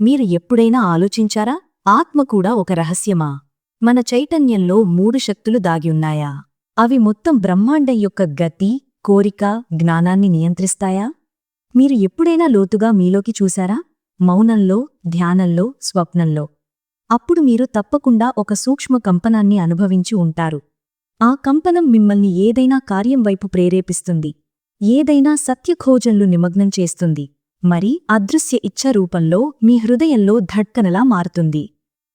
మీరు ఎప్పుడైనా ఆలోచించారా? ఆత్మ కూడా ఒక రహస్యమా? మన చైతన్యంలో మూడు శక్తులు దాగి ఉన్నాయా? అవి మొత్తం బ్రహ్మాండం యొక్క గతి కోరిక జ్ఞానాన్ని నియంత్రిస్తాయా? మీరు ఎప్పుడైనా లోతుగా మీలోకి చూశారా? మౌనంలో ధ్యానంలో స్వప్నంలో. అప్పుడు మీరు తప్పకుండా ఒక సూక్ష్మ కంపనాన్ని అనుభవించి ఉంటారు. ఆ కంపనం మిమ్మల్ని ఏదైనా కార్యం వైపు ప్రేరేపిస్తుంది. ఏదైనా సత్యఖోజంలు నిమగ్నం చేస్తుంది. మరి అదృశ్య ఇచ్ఛ రూపంలో మీ హృదయంలో ధడ్కనలా మారుతుంది.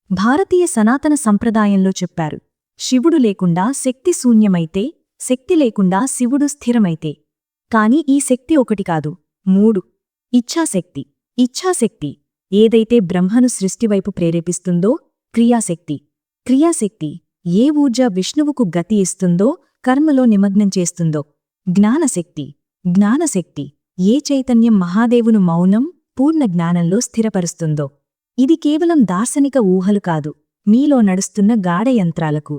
భారతీయ సనాతన సంప్రదాయంలో చెప్పారు. శివుడు లేకుండా శక్తి శూన్యమైతే శక్తి లేకుండా శివుడు స్థిరమైతే. కాని ఈ శక్తి ఒకటి కాదు మూడు. ఇచ్ఛాశక్తి. ఇచ్ఛాశక్తి ఏదైతే బ్రహ్మను సృష్టివైపు ప్రేరేపిస్తుందో క్రియాశక్తి. క్రియాశక్తి ఏ ఊర్జ విష్ణువుకు గతి ఇస్తుందో కర్మలో నిమగ్నం చేస్తుందో. జ్ఞానశక్తి. జ్ఞానశక్తి ఏ చైతన్యం మహాదేవును మౌనం పూర్ణ జ్ఞానంలో స్థిరపరుస్తుందో. ఇది కేవలం దార్శనిక ఊహలు కాదు. మీలో నడుస్తున్న గాఢయంత్రాలకు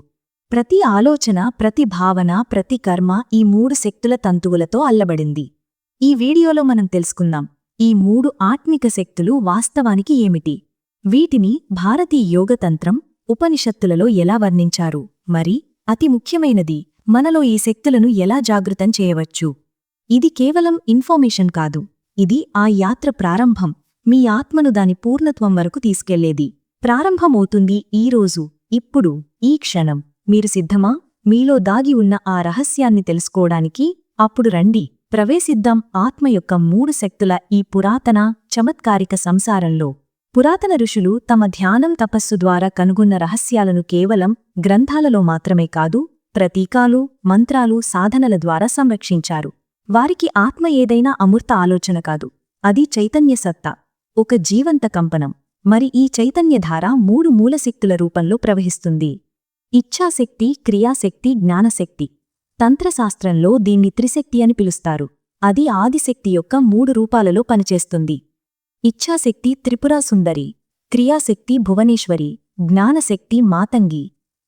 ప్రతి ఆలోచన ప్రతి భావన ప్రతి కర్మ ఈ మూడు శక్తుల తంతువులతో అల్లబడింది. ఈ వీడియోలో మనం తెలుసుకుందాం. ఈ మూడు ఆత్మిక శక్తులు వాస్తవానికి ఏమిటి? వీటిని భారతీయ యోగతంత్రం ఉపనిషత్తులలో ఎలా వర్ణించారు? మరి అతి ముఖ్యమైనది మనలో ఈ శక్తులను ఎలా జాగృతం చేయవచ్చు? ఇది కేవలం ఇన్ఫర్మేషన్ కాదు. ఇది ఆ యాత్ర ప్రారంభం. మీ ఆత్మను దాని పూర్ణత్వం వరకు తీసుకెళ్ళేది. ప్రారంభమవుతుంది ఈరోజు ఇప్పుడు ఈ క్షణం. మీరు సిద్ధమా? మీలో దాగి ఉన్న ఆ రహస్యాన్ని తెలుసుకోవడానికి అప్పుడు రండి. ప్రవేశిద్దాం ఆత్మ యొక్క మూడు శక్తుల ఈ పురాతన చమత్కారిక సంసారంలో. పురాతన ఋషులు తమ ధ్యానం తపస్సు ద్వారా కనుగొన్న రహస్యాలను కేవలం గ్రంథాలలో మాత్రమే కాదు ప్రతీకాలు మంత్రాలు సాధనల ద్వారా సంరక్షించారు. వారికి ఆత్మ ఏదైనా అమూర్త ఆలోచన కాదు. అది చైతన్య సత్తా. ఒక జీవంత కంపనం. మరి ఈ చైతన్యధార మూడు మూలశక్తుల రూపంలో ప్రవహిస్తుంది. ఇచ్ఛాశక్తి క్రియాశక్తి జ్ఞానశక్తి. తంత్రశాస్త్రంలో దీన్ని త్రిశక్తి అని పిలుస్తారు. అది ఆదిశక్తి యొక్క మూడు రూపాలలో పనిచేస్తుంది. ఇచ్ఛాశక్తి త్రిపురా సుందరి క్రియాశక్తి భువనేశ్వరి జ్ఞానశక్తి మాతంగి.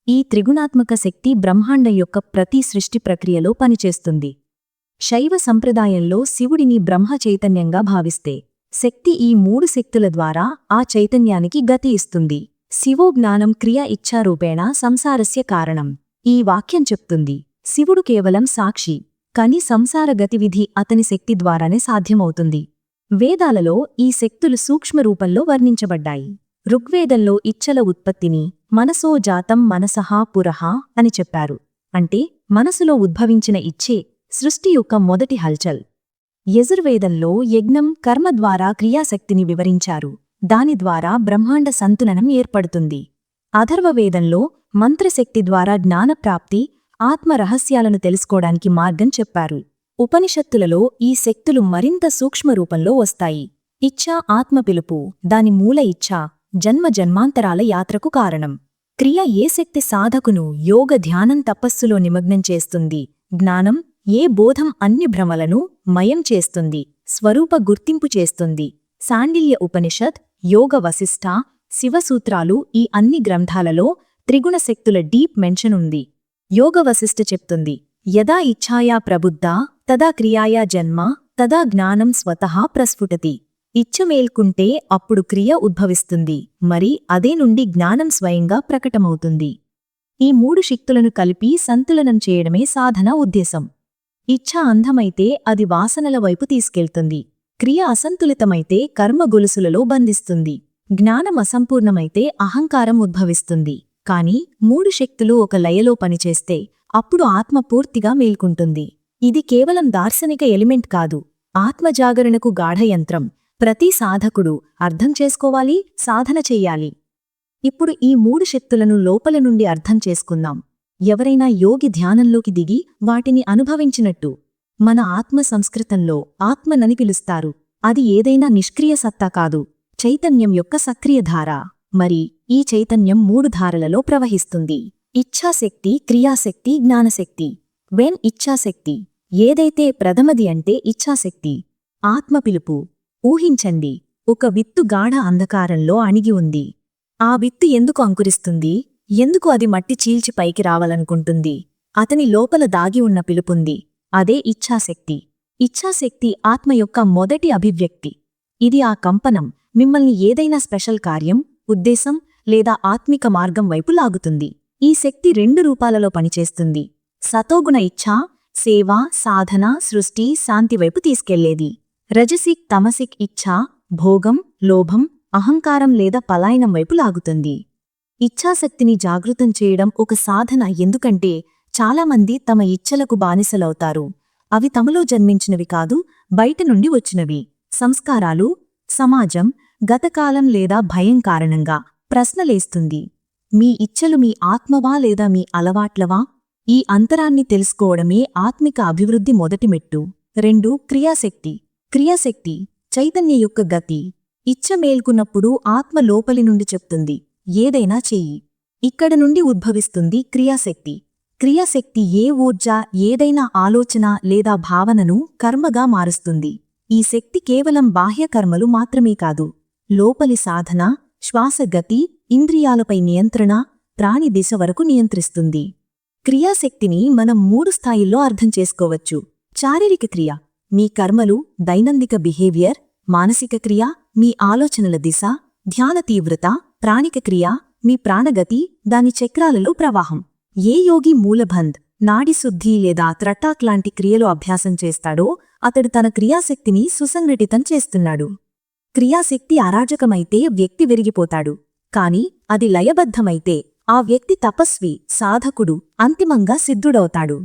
ఈ త్రిగుణాత్మక శక్తి బ్రహ్మాండం యొక్క ప్రతి సృష్టి ప్రక్రియలో పనిచేస్తుంది. శైవ సంప్రదాయంలో శివుడిని బ్రహ్మ చైతన్యంగా భావిస్తే శక్తి ఈ మూడు శక్తుల ద్వారా ఆ చైతన్యానికి గతి ఇస్తుంది. శివో జ్ఞానం క్రియ ఇచ్చారూపేణ సంసారస్య కారణం. ఈ వాక్యం చెప్తుంది శివుడు కేవలం సాక్షి కాని సంసార గతివిధి అతని శక్తి ద్వారానే సాధ్యమవుతుంది. వేదాలలో ఈ శక్తులు సూక్ష్మరూపంలో వర్ణించబడ్డాయి. ఋగ్వేదంలో ఇచ్చల ఉత్పత్తిని మనసో జాతం మనసహా పురహ అని చెప్పారు. అంటే మనసులో ఉద్భవించిన ఇచ్చే సృష్టి యొక్క మొదటి హల్చల్. యజుర్వేదంలో యజ్ఞం కర్మ ద్వారా క్రియాశక్తిని వివరించారు. దాని ద్వారా బ్రహ్మాండ సంతులనం ఏర్పడుతుంది. అథర్వవేదంలో మంత్రశక్తి ద్వారా జ్ఞానప్రాప్తి ఆత్మరహస్యాలను తెలుసుకోడానికి మార్గం చెప్పారు. ఉపనిషత్తులలో ఈ శక్తులు మరింత సూక్ష్మరూపంలో వస్తాయి. ఇచ్ఛా ఆత్మ పిలుపు దాని మూల ఇచ్ఛా జన్మ జన్మాంతరాల యాత్రకు కారణం. క్రియ ఏ శక్తి సాధకును యోగ ధ్యానం తపస్సులో నిమగ్నం చేస్తుంది. జ్ఞానం ఏ బోధం అన్ని భ్రమలను మయం చేస్తుంది స్వరూప గుర్తింపు చేస్తుంది. సాండిల్య ఉపనిషత్ యోగ వశిష్ఠ శివసూత్రాలు ఈ అన్ని గ్రంథాలలో త్రిగుణ శక్తుల డీప్ మెన్షన్ ఉంది. యోగ వశిష్ఠ చెప్తుంది యదా ఇచ్ఛాయా ప్రబుద్ధ తదా క్రియాయా జన్మ తదా జ్ఞానం స్వతహా ప్రస్ఫుటతి. ఇచ్చ మేల్కుంటే అప్పుడు క్రియ ఉద్భవిస్తుంది మరి అదే నుండి జ్ఞానం స్వయంగా ప్రకటమవుతుంది. ఈ మూడు శక్తులను కలిపి సంతులనం చేయడమే సాధన ఉద్దేశం. ఇచ్ఛ అంధమైతే అది వాసనల వైపు తీసుకెళ్తుంది. క్రియ అసంతులితమైతే కర్మ గొలుసులలో బంధిస్తుంది. జ్ఞానం అసంపూర్ణమైతే అహంకారం ఉద్భవిస్తుంది. కాని మూడు శక్తులు ఒక లయలో పనిచేస్తే అప్పుడు ఆత్మ పూర్తిగా మేల్కుంటుంది. ఇది కేవలం దార్శనిక ఎలిమెంట్ కాదు. ఆత్మజాగరణకు గాఢయంత్రం ప్రతి సాధకుడు అర్థం చేసుకోవాలి సాధన చెయ్యాలి ఇప్పుడు ఈ మూడు శక్తులను లోపల నుండి అర్థం చేసుకుందాం. ఎవరైనా యోగి ధ్యానంలోకి దిగి వాటిని అనుభవించినట్టు మన ఆత్మ సంస్కృతంలో ఆత్మనని పిలుస్తారు. అది ఏదైనా నిష్క్రియ సత్తా కాదు. చైతన్యం యొక్క సక్రియ ధార. మరి ఈ చైతన్యం మూడు ధారలలో ప్రవహిస్తుంది. ఇచ్ఛాశక్తి క్రియాశక్తి జ్ఞానశక్తి. వెన్ ఇచ్ఛాశక్తి. ఏదైతే ప్రథమది అంటే ఇచ్ఛాశక్తి. ఆత్మ పిలుపు. ఊహించండి. ఒక విత్తు గాఢ అంధకారంలో అణిగి ఉంది. ఆ విత్తు ఎందుకు అంకురిస్తుంది? ఎందుకు అది మట్టి చీల్చి పైకి రావాలనుకుంటుంది? అతని లోపల దాగి ఉన్న పిలుపుంది. అదే ఇచ్ఛాశక్తి. ఇచ్ఛాశక్తి ఆత్మ యొక్క మొదటి అభివ్యక్తి. ఇది ఆ కంపనం. మిమ్మల్ని ఏదైనా స్పెషల్ కార్యం ఉద్దేశం లేదా ఆత్మిక మార్గం వైపు లాగుతుంది. ఈ శక్తి రెండు రూపాలలో పనిచేస్తుంది. సతోగుణ ఇచ్ఛ సేవ సాధన సృష్టి శాంతి వైపు తీసుకెళ్ళేది. రజసిక్ తమసిక్ ఇచ్ఛ భోగం లోభం అహంకారం లేదా పలాయనం వైపు లాగుతుంది. ఇచ్ఛాశక్తిని జాగృతం చేయడం ఒక సాధన. ఎందుకంటే చాలామంది తమ ఇచ్ఛలకు బానిసలవుతారు. అవి తమలో జన్మించినవి కాదు బయట నుండి వచ్చినవి. సంస్కారాలు సమాజం గతకాలం లేదా భయం కారణంగా ప్రశ్నలేస్తుంది. మీ ఇచ్ఛలు మీ ఆత్మవా లేదా మీ అలవాట్లవా? ఈ అంతరాన్ని తెలుసుకోవడమే ఆత్మిక అభివృద్ధి మొదటి మెట్టు. రెండు క్రియాశక్తి. క్రియాశక్తి చైతన్య యొక్క గతి. ఇచ్ఛ మేల్కున్నప్పుడు ఆత్మ లోపలి నుండి చెప్తుంది. ఏదైనా చెయ్యి ఇక్కడ నుండి ఉద్భవిస్తుంది క్రియాశక్తి. క్రియాశక్తి ఏ ఊర్జ ఏదైనా ఆలోచన లేదా భావనను కర్మగా మారుస్తుంది. ఈ శక్తి కేవలం బాహ్య కర్మలు మాత్రమే కాదు. లోపలి సాధన శ్వాసగతి ఇంద్రియాలపై నియంత్రణ ప్రాణి దిశ వరకు నియంత్రిస్తుంది. క్రియాశక్తిని మనం మూడు స్థాయిల్లో అర్థం చేసుకోవచ్చు. శారీరక క్రియ మీ కర్మలు దైనందిక బిహేవియర్ మానసిక క్రియ మీ ఆలోచనల దిశ ధ్యాన తీవ్రత ప్రాణిక క్రియ మీ ప్రాణగతి దాని చక్రాలలో ప్రవాహం. ఏ యోగి మూలబంధ్ నాడిశుద్ధి లేదా త్రటాక్ లాంటి క్రియలు అభ్యాసం చేస్తాడో అతడు తన క్రియాశక్తిని సుసంఘటితం చేస్తున్నాడు. క్రియాశక్తి అరాజకమైతే వ్యక్తి విరిగిపోతాడు. కాని అది లయబద్ధమైతే ఆ వ్యక్తి తపస్వి సాధకుడు అంతిమంగా సిద్ధుడవుతాడు.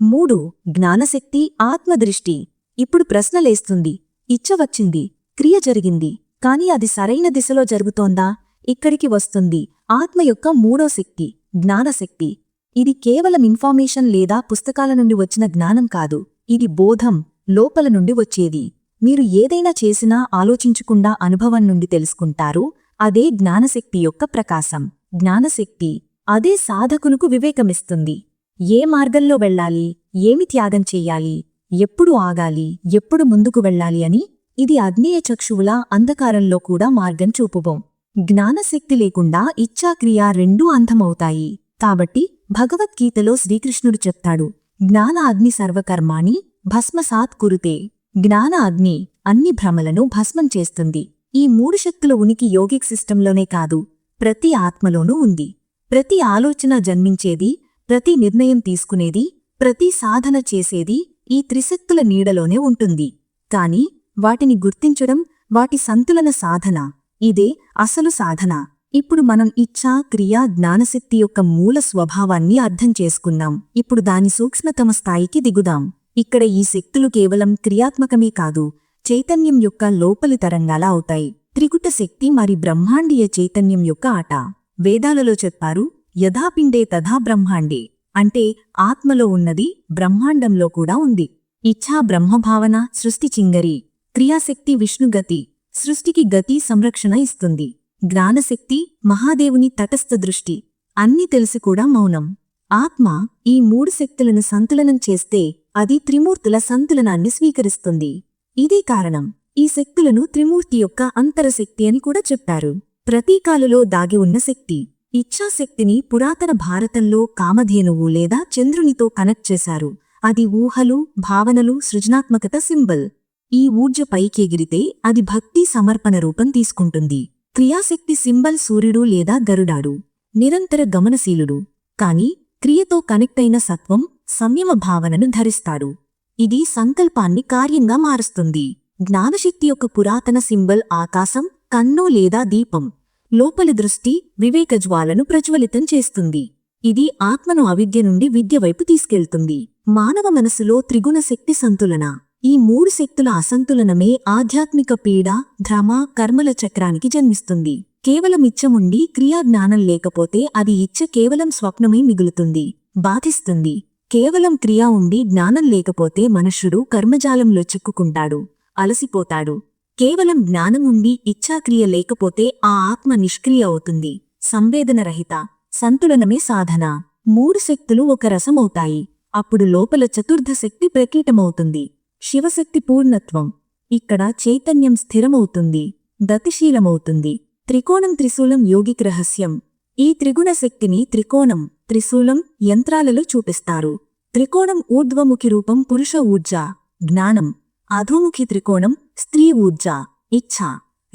మూడు జ్ఞానశక్తి ఆత్మదృష్టి. ఇప్పుడు ప్రశ్నలేస్తుంది ఇచ్చ వచ్చింది క్రియ జరిగింది కాని అది సరైన దిశలో జరుగుతోందా? ఇక్కడికి వస్తుంది. ఆత్మ యొక్క మూడో శక్తి జ్ఞానశక్తి. ఇది కేవలం ఇన్ఫర్మేషన్ లేదా పుస్తకాల నుండి వచ్చిన జ్ఞానం కాదు. ఇది బోధం లోపల నుండి వచ్చేది. మీరు ఏదైనా చేసినా ఆలోచించకుండా అనుభవం నుండి తెలుసుకుంటారు. అదే జ్ఞానశక్తి యొక్క ప్రకాశం. జ్ఞానశక్తి అదే సాధకునుకు వివేకమిస్తుంది. ఏ మార్గంలో వెళ్ళాలి? ఏమి త్యాగం చెయ్యాలి ఎప్పుడు ఆగాలి? ఎప్పుడు ముందుకు వెళ్ళాలి అని ఇది అగ్నేయ చక్షువుల అంధకారంలో కూడా మార్గం చూపుబోం. జ్ఞానశక్తి లేకుండా ఇచ్ఛాక్రియ రెండూ అంధమవుతాయి. కాబట్టి భగవద్గీతలో శ్రీకృష్ణుడు చెప్తాడు జ్ఞాన అగ్ని సర్వకర్మాణి భస్మసాత్ కురుతే. జ్ఞాన అగ్ని అన్ని భ్రమలను భస్మం చేస్తుంది. ఈ మూడు శక్తుల ఉనికి యోగిక్ సిస్టంలోనే కాదు ప్రతి ఆత్మలోనూ ఉంది. ప్రతి ఆలోచన జన్మించేది ప్రతి నిర్ణయం తీసుకునేది ప్రతి సాధన చేసేది ఈ త్రిశక్తుల నీడలోనే ఉంటుంది. కాని వాటిని గుర్తించడం వాటి సంతులన సాధన. ఇదే అసలు సాధన. ఇప్పుడు మనం ఇచ్ఛా క్రియా జ్ఞానశక్తి యొక్క మూల స్వభావాన్ని అర్థం చేసుకున్నాం ఇప్పుడు దాని సూక్ష్మతమ స్థాయికి దిగుదాం. ఇక్కడ ఈ శక్తులు కేవలం క్రియాత్మకమే కాదు చైతన్యం యొక్క లోపలి తరంగాల అవుతాయి. త్రిగుట శక్తి మరి బ్రహ్మాండీయ చైతన్యం యొక్క ఆట. వేదాలలో చెప్పారు యథాపిండే తథా బ్రహ్మాండే. అంటే ఆత్మలో ఉన్నది బ్రహ్మాండంలో కూడా ఉంది. ఇచ్ఛా బ్రహ్మభావన సృష్టి చింగరి. క్రియాశక్తి విష్ణుగతి. సృష్టికి గతి సంరక్షణ ఇస్తుంది. జ్ఞానశక్తి మహాదేవుని తటస్థ దృష్టి. అన్ని తెలిసి కూడా మౌనం. ఆత్మ ఈ మూడు శక్తులను సంతులనం చేస్తే అది త్రిమూర్తుల సంతులనాన్ని స్వీకరిస్తుంది. ఇదే కారణం. ఈ శక్తులను త్రిమూర్తి యొక్క అంతరశక్తి అని కూడా చెప్పారు. ప్రతీకాలలో దాగి ఉన్న శక్తి. ఇచ్ఛాశక్తిని పురాతన భారతంలో కామధేనువు లేదా చంద్రునితో కనెక్ట్ చేశారు. అది ఊహలు భావనలు సృజనాత్మకత సింబల్. ఈ ఊర్జ పైకెగిరితే అది భక్తి సమర్పణ రూపం తీసుకుంటుంది. క్రియాశక్తి సింబల్ సూర్యుడు లేదా గరుడాడు. నిరంతర గమనశీలుడు. కాని క్రియతో కనెక్ట్ అయిన సత్వం సంయమ భావనను ధరిస్తాడు. ఇది సంకల్పాన్ని కార్యంగా మారుస్తుంది. జ్ఞానశక్తి యొక్క పురాతన సింబల్ ఆకాశం కన్ను లేదా దీపం. లోపలి దృష్టి వివేకజ్వాలను ప్రజ్వలితం చేస్తుంది. ఇది ఆత్మను అవిద్య నుండి విద్య వైపు తీసుకెళ్తుంది. మానవ మనసులో త్రిగుణ శక్తి సంతులన. ఈ మూడు శక్తుల అసంతులనమే ఆధ్యాత్మిక పీడ ధ్రమ కర్మల చక్రానికి జన్మిస్తుంది. కేవలం ఇచ్చముండి క్రియా జ్ఞానం లేకపోతే అది ఇచ్చ కేవలం స్వప్నమే మిగులుతుంది బాధిస్తుంది. కేవలం క్రియా ఉండి జ్ఞానం లేకపోతే మనుషుడు కర్మజాలంలో చిక్కుకుంటాడు అలసిపోతాడు. కేవలం జ్ఞానం ఉండి ఇచ్ఛాక్రియ లేకపోతే ఆ ఆత్మ నిష్క్రియ అవుతుంది. సంవేదనరహిత సంతులనమే సాధన. మూడు శక్తులు ఒక రసమవుతాయి. అప్పుడు లోపల చతుర్థ శక్తి ప్రకీటమవుతుంది. శివశక్తి పూర్ణత్వం. ఇక్కడ చైతన్యం స్థిరమవుతుంది గతిశీలమవుతుంది. త్రికోణం త్రిశూలం యోగిక్ రహస్యం. ఈ త్రిగుణ శక్తిని త్రికోణం త్రిశూలం యంత్రాలలో చూపిస్తారు. త్రికోణం ఊర్ధ్వముఖి రూపం పురుష ఊర్జ జ్ఞానం. అధోముఖి త్రికోణం స్త్రీ ఊర్జ ఇచ్ఛ.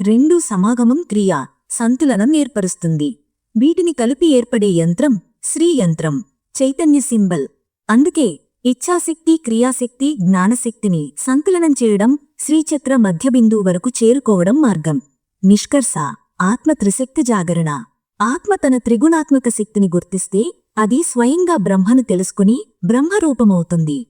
రెండూ సమాగమం క్రియ సంతులనం ఏర్పరుస్తుంది. వీటిని కలిపి ఏర్పడే యంత్రం శ్రీ యంత్రం చైతన్య సింబల్. అందుకే ఇచ్ఛాశక్తి క్రియాశక్తి జ్ఞానశక్తిని సంతులనం చేయడం శ్రీచక్ర మధ్యబిందువు వరకు చేరుకోవడం మార్గం. నిష్కర్ష ఆత్మ త్రిశక్తి జాగరణ. ఆత్మ తన త్రిగుణాత్మక శక్తిని గుర్తిస్తే అది స్వయంగా బ్రహ్మను తెలుసుకుని బ్రహ్మరూపమవుతుంది.